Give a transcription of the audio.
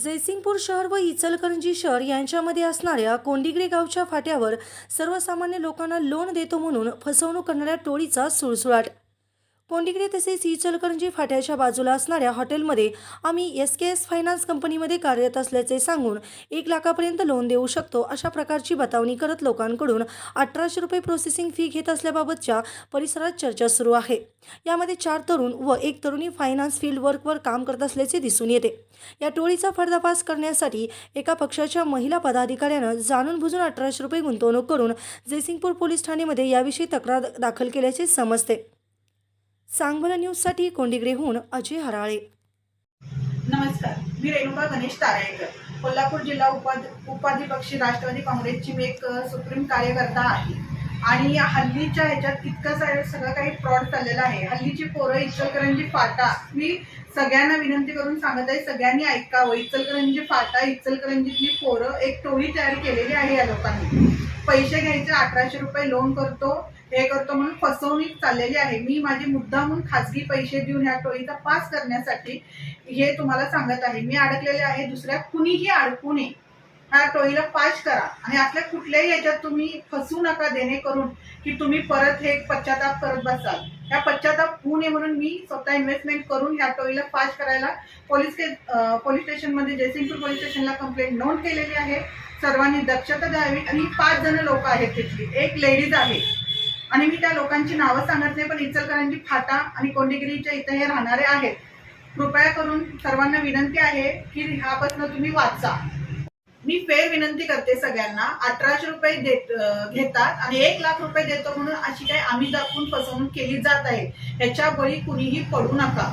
जयसिंगपूर शहर व इचलकरंजी शहर यांच्यामध्ये असणाऱ्या कोंडिग्रे गावच्या फाट्यावर सर्वसामान्य लोकांना लोन देतो म्हणून फसवणूक करणाऱ्या टोळीचा सुळसुळाट कोंडिकडे तसेच इचलकरंजी फाट्याच्या बाजूला असणाऱ्या हॉटेलमध्ये आम्ही एस के एस फायनान्स कंपनीमध्ये कार्यरत असल्याचे सांगून एक लाखापर्यंत लोन देऊ शकतो अशा प्रकारची बतावणी करत लोकांकडून अठराशे रुपये प्रोसेसिंग फी घेत असल्याबाबतच्या परिसरात चर्चा सुरू आहे. यामध्ये चार तरुण व एक तरुणी फायनान्स फील्ड वर्कवर काम करत असल्याचे दिसून येते. या टोळीचा पर्दाफाश करण्यासाठी एका पक्षाच्या महिला पदाधिकाऱ्यानं जाणून बुजून अठराशे रुपये गुंतवणूक करून जयसिंगपूर पोलीस ठाणेमध्ये याविषयी तक्रार दाखल केल्याचे समजते. सांगभला न्यूजसाठी कोंडिग्रेहून अजय हराळे. नमस्कार मी रेणुका गणेश ताराळेकर कोल्हापूर जिल्हा उपाध उपाध्यपक्षी राष्ट्रवादी काँग्रेसची मी एक सुप्रीम कार्यकर्ता आहे. आणि या हल्लीच्या ह्याच्यात इतकं सारं सगळं काही फ्रॉड चाललेलं आहे. हल्लीची पोरं इचलकरंजी फाटा. मी सगळ्यांना विनंती करून सांगत आहे सगळ्यांनी ऐकावं. इचलकरंजी फाटा इचलकरंजीतली पोरं एक टोळी तयार केलेली आहे या लोकांनी. पैसे घ्यायचे अठराशे रुपये लोन करतो. हे करतो म्हणून फसवणूक चाललेली आहे. मी माझे म्हणून खाजगी पैसे देऊन ह्या टोळीचा पास करण्यासाठी हे तुम्हाला सांगत आहे. मी अडकलेले आहे. दुसऱ्या कुणीही अडकू नये. ह्या टोळीला पास करा. आणि आपल्या कुठल्याही याच्यात तुम्ही फसू नका देणे करून की तुम्ही परत हे पश्चाताप करत बसाल. ह्या पश्चाताप होऊ नये म्हणून मी स्वतः इन्व्हेस्टमेंट करून ह्या टोळीला पास करायला पोलीस के पोलीस स्टेशनमध्ये जयसिंगपूर पोलीस स्टेशनला कंप्लेंट नोंद केलेली आहे. सर्वांनी दक्षता द्यावी आणि पाच जण लोक आहेत तिथली. एक लेडीज आहे. आणि मी त्या लोकांची नावं सांगत नाही पण इचलकरांची फाटा आणि कोंडिगिरीच्या इथं हे राहणारे आहेत. कृपया करून सर्वांना विनंती आहे की ह्यापासून तुम्ही वाचा. मी फेर विनंती करते सगळ्यांना. अठराशे रुपये देत घेतात आणि एक लाख रुपये देतो म्हणून अशी काही आम्ही दाखवून फसवणूक केली जात आहे. ह्याच्या बळी कुणीही पडू नका.